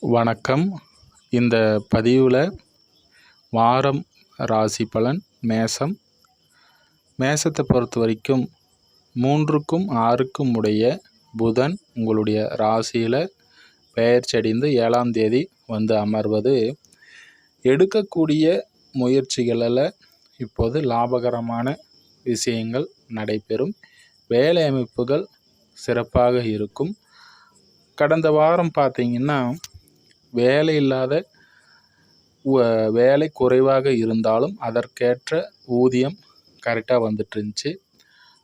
வணக்கம். இந்த பதிவில் வாரம் ராசி பலன் மேசம். மேசத்தை பொறுத்த வரைக்கும் மூன்றுக்கும் ஆறுக்கும் உடைய புதன் உங்களுடைய ராசியில் பெயர்ச்சடிந்து ஏழாம் தேதி வந்து அமர்வது. எடுக்கக்கூடிய முயற்சிகளில் இப்போது லாபகரமான விஷயங்கள் நடைபெறும். வேலை அமைப்புகள் சிறப்பாக இருக்கும். கடந்த வாரம் பார்த்திங்கன்னா வேலை இல்லாத வேலை குறைவாக இருந்தாலும் அதற்கேற்ற ஊதியம் கரெக்டாக வந்துட்டு இருந்துச்சு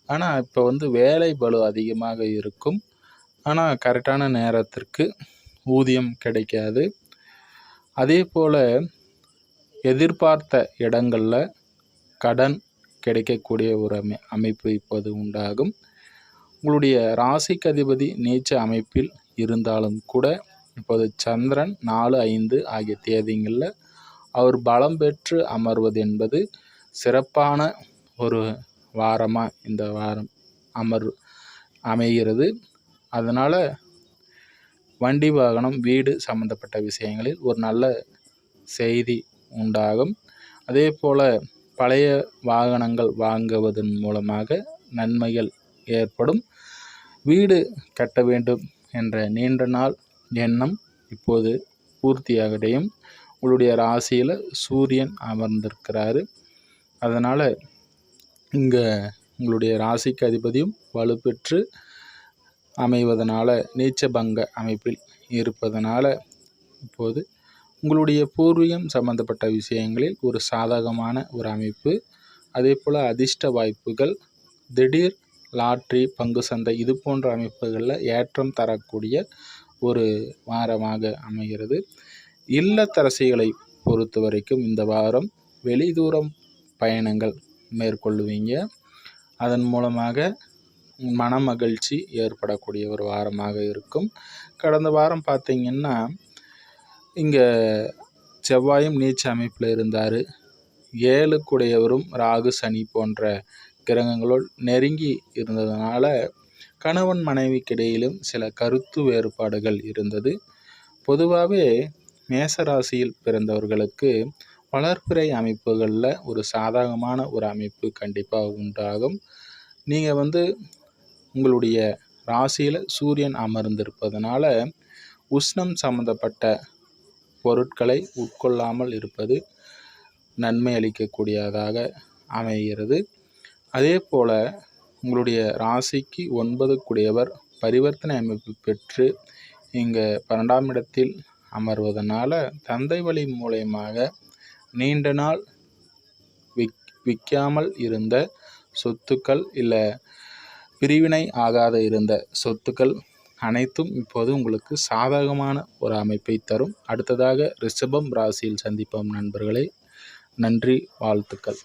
ஆனால் இப்போ வந்து வேலை பலு அதிகமாக இருக்கும். ஆனால் கரெக்டான நேரத்திற்கு ஊதியம் கிடைக்காது. அதே போல் எதிர்பார்த்த இடங்களில் கடன் கிடைக்கக்கூடிய ஒரு அமை அமைப்பு இப்போது உண்டாகும். உங்களுடைய ராசிக்கு அதிபதி நீச்ச அமைப்பில் இருந்தாலும் கூட இப்போது சந்திரன் நாலு ஐந்து ஆகிய தேதிகளில் அவர் பலம் பெற்று அமர்வது என்பது சிறப்பான ஒரு வாரமாக இந்த வாரம் அமர் அமைகிறது. அதனால் வண்டி வாகனம் வீடு சம்மந்தப்பட்ட விஷயங்களில் ஒரு நல்ல செய்தி உண்டாகும். அதே போல் பழைய வாகனங்கள் வாங்குவதன் மூலமாக நன்மைகள் ஏற்படும். வீடு கட்ட வேண்டும் என்ற நீண்ட நாள் எண்ணம் இப்போது பூர்த்தியாகடையும் உங்களுடைய ராசியில் சூரியன் அமர்ந்திருக்கிறாரு. அதனால் இங்கே உங்களுடைய ராசிக்கு அதிபதியும் வலுப்பெற்று அமைவதனால நீச்சபங்க அமைப்பில் இருப்பதனால் இப்போது உங்களுடைய பூர்வீகம் சம்பந்தப்பட்ட விஷயங்களில் ஒரு சாதகமான ஒரு அமைப்பு. அதே போல் அதிர்ஷ்ட வாய்ப்புகள் திடீர் லாட்ரி பங்கு சந்தை இது போன்ற அமைப்புகளில் ஏற்றம் தரக்கூடிய ஒரு வாரமாக அமைகிறது. இல்லத்தரசிகளை பொறுத்த வரைக்கும் இந்த வாரம் வெளிதூரம் பயணங்கள் மேற்கொள்ளுவீங்க. அதன் மூலமாக மன மகிழ்ச்சி ஏற்படக்கூடிய ஒரு வாரமாக இருக்கும். கடந்த வாரம் பார்த்திங்கன்னா இங்கே செவ்வாயும் நீச்ச அமைப்பில் இருந்தார். ஏழுக்குடையவரும் ராகு சனி போன்ற கிரகங்களோடு நெருங்கி இருந்ததுனால கணவன் மனைவிக்கிடையிலும் சில கருத்து வேறுபாடுகள் இருந்தது. பொதுவாகவே மேசராசியில் பிறந்தவர்களுக்கு வளர்ப்பிறை அமைப்புகளில் ஒரு சாதகமான ஒரு அமைப்பு கண்டிப்பாக உண்டாகும். நீங்கள் வந்து உங்களுடைய ராசியில் சூரியன் அமர்ந்திருப்பதனால உஷ்ணம் சம்மந்தப்பட்ட பொருட்களை உட்கொள்ளாமல் இருப்பது நன்மை அளிக்கக்கூடியதாக அமைகிறது. அதே போல் உங்களுடைய ராசிக்கு ஒன்பதுக்குடையவர் பரிவர்த்தனை அமைப்பு பெற்று இங்கே பன்னெண்டாம் இடத்தில் அமர்வதனால தந்தை வழி மூலயமாக நீண்ட நாள் விக் விற்காமல் இருந்த சொத்துக்கள் இல்லை பிரிவினை ஆகாத இருந்த சொத்துக்கள் அனைத்தும் இப்போது உங்களுக்கு சாதகமான ஒரு அமைப்பை தரும். அடுத்ததாக ரிஷபம் ராசியில் சந்திப்போம் நண்பர்களே. நன்றி வாழ்த்துக்கள்.